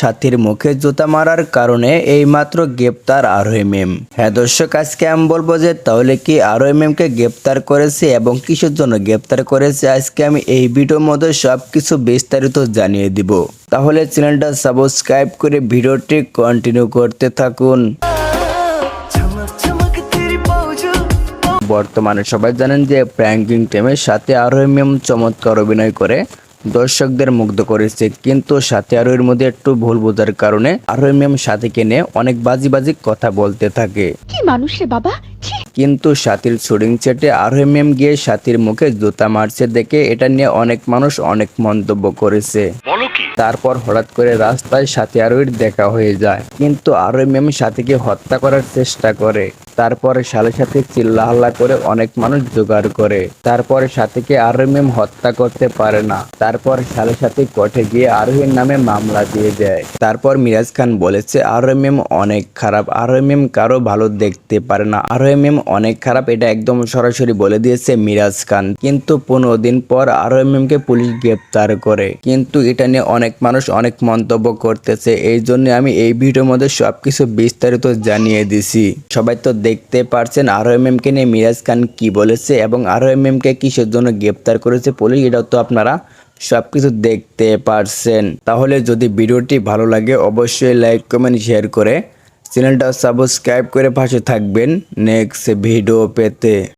সাথীর মুখে জুতা মারার কারণে এইমাত্র গ্রেপ্তার আরোহী মেম। হ্যাঁ দর্শক, আজকে আমি বলব যে তাহলে কি আরোহী মেমকে গ্রেপ্তার করেছে এবং কিসের জন্য গ্রেপ্তার করেছে, আজকে আমি এই ভিডিওর মধ্যে সব কিছু বিস্তারিত জানিয়ে দিব। তাহলে চ্যানেলটা সাবস্ক্রাইব করে ভিডিওটি কন্টিনিউ করতে থাকুন। বর্তমানে সবাই জানেন যে প্র্যাঙ্কিং টিমের সাথে আরোহী মেম চমৎকার অভিনয় করে দর্শকদের মুগ্ধ করেছে। কিন্তু সাথে আরোহীর মধ্যে একটু ভুল বোঝার কারণে আরোহী মেম সাথীকে নিয়ে অনেক বাজি বাজি কথা বলতে থাকে। কি মানুষ রে বাবা? কিন্তু সাথীর শুটিং সেটে আরোহী মেম গিয়ে সাথীর মুখে জুতা মারছে দেখে এটা নিয়ে অনেক মানুষ অনেক মন্তব্য করেছে। তারপর হঠাৎ করে রাস্তায় সাথী আরোহীর দেখা হয়ে যায়। কিন্তু আরোহী মেম সাথীকে হত্যা করার চেষ্টা করে। তারপরে সালে সাথে চিল্লা হাল্লা করে অনেক মানুষ জোগাড় করে। তারপরে সাথীকে আরোহী মেম হত্যা করতে পারে না। তারপর সাথে সাথে কোর্টে গিয়ে আরোহীর নামে মামলা দিয়ে দেয় তারপর মিরাজ খান বলেছে, আরোহী মেম অনেক খারাপ। আরোহী মেম কারও ভালো দেখতে পারে না। আরোহী মেম অনেক খারাপ। এটা একদম সরাসরি বলে দিয়েছে মিরাজ খান। কিন্তু পনেরো দিন পর আরোহী মেমকে পুলিশ গ্রেপ্তার করে। কিন্তু এটা নিয়ে অনেক মানুষ অনেক মন্তব্য করতেছে। এই জন্য আমি এই ভিডিওর মধ্যে সবকিছু বিস্তারিত জানিয়ে দিছি। সবাই তো দেখতে পারছেন। আরও এম এমকে নিয়ে মিরাজ খান কি বলেছে এবং আরও এম এমকে কিসের জন্য গ্রেপ্তার করেছে পুলিশ, এটাও তো আপনারা সবকিছু দেখতে পারছেন। তাহলে যদি ভিডিওটি ভালো লাগে, অবশ্যই লাইক, কমেন্ট, শেয়ার করে চ্যানেলটা সাবস্ক্রাইব করে পাশে থাকবেন নেক্সট ভিডিও পেতে।